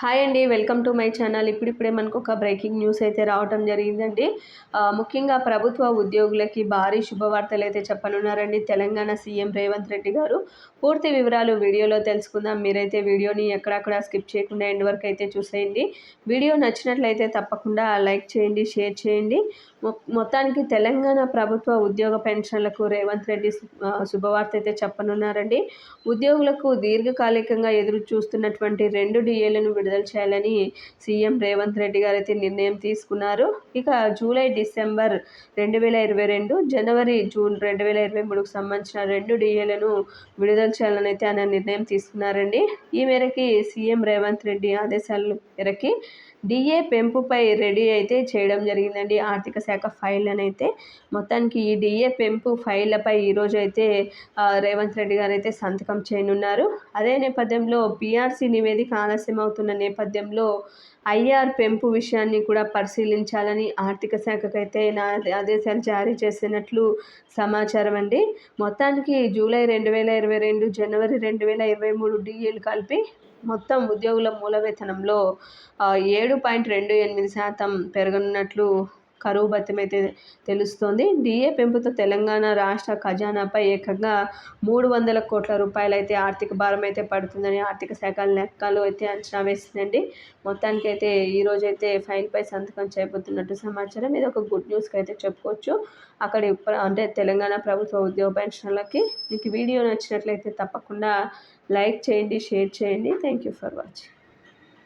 Hi అండి welcome to my channel. ఇప్పుడిప్పుడే మనకు ఒక బ్రేకింగ్ న్యూస్ అయితే రావటం జరిగిందండి. ముఖ్యంగా ప్రభుత్వ ఉద్యోగులకి భారీ శుభవార్తలు అయితే చెప్పనున్నారండి తెలంగాణ సీఎం రేవంత్ రెడ్డి గారు. పూర్తి వివరాలు వీడియోలో తెలుసుకుందాం. మీరైతే వీడియోని ఎక్కడక్కడ స్కిప్ చేయకుండా ఎండ్ వరకు అయితే చూసేయండి. వీడియో నచ్చినట్లయితే తప్పకుండా లైక్ చేయండి షేర్ చేయండి. మొత్తానికి తెలంగాణ ప్రభుత్వ ఉద్యోగ పెన్షన్లకు రేవంత్ రెడ్డి శుభవార్త అయితే చెప్పనున్నారండి. ఉద్యోగులకు దీర్ఘకాలికంగా ఎదురు చూస్తున్నటువంటి రెండు డిఏలను విడుదల చేయాలని సీఎం రేవంత్ రెడ్డి గారు అయితే నిర్ణయం తీసుకున్నారు. ఇక జూలై డిసెంబర్ రెండు వేల ఇరవై రెండు జనవరి జూన్ రెండు వేల ఇరవై మూడుకు సంబంధించిన రెండు డిఏలను విడుదల చేయాలని అయితే ఆయన నిర్ణయం తీసుకున్నారండి. ఈ మేరకి సీఎం రేవంత్ రెడ్డి ఆదేశాల మేరకి డిఏ పెంపుపై రెడీ అయితే చేయడం జరిగిందండి. ఆర్థిక శాఖ ఫైల్ అని అయితే మొత్తానికి ఈ డిఏ పెంపు ఫైళ్ళపై ఈరోజు అయితే రేవంత్ రెడ్డి గారు అయితే సంతకం చేయనున్నారు. అదే నేపథ్యంలో పీఆర్సీ నివేదిక ఆలస్యం అవుతున్న నేపథ్యంలో ఐఆర్ పెంపు విషయాన్ని కూడా పరిశీలించాలని ఆర్థిక శాఖకైతే నా ఆదేశాలు జారీ చేసినట్లు సమాచారం అండి. మొత్తానికి జూలై రెండు వేల ఇరవై రెండు జనవరి రెండు వేల ఇరవై మూడు డిఏలు కలిపి మొత్తం ఉద్యోగుల మూల వేతనంలో ఏడు పాయింట్ రెండు ఎనిమిది శాతం పెరగనున్నట్లు కరువు భత్యమైతే అయితే తెలుస్తోంది. డిఏ పెంపుతో తెలంగాణ రాష్ట్ర ఖజానాపై ఏకంగా మూడు వందల కోట్ల రూపాయలు అయితే ఆర్థిక భారం అయితే పడుతుందని ఆర్థిక శాఖ లెక్కలు అయితే అంచనా వేసిందండి. మొత్తానికి అయితే ఈరోజు అయితే ఫైల్పై సంతకం చేయబోతున్నట్టు సమాచారం. ఇది ఒక గుడ్ న్యూస్కి అయితే చెప్పుకోవచ్చు. అక్కడ అంటే తెలంగాణ ప్రభుత్వ ఉద్యోగ పెన్షన్లకి మీకు వీడియో నచ్చినట్లయితే తప్పకుండా లైక్ చేయండి షేర్ చేయండి. Thank you for watching.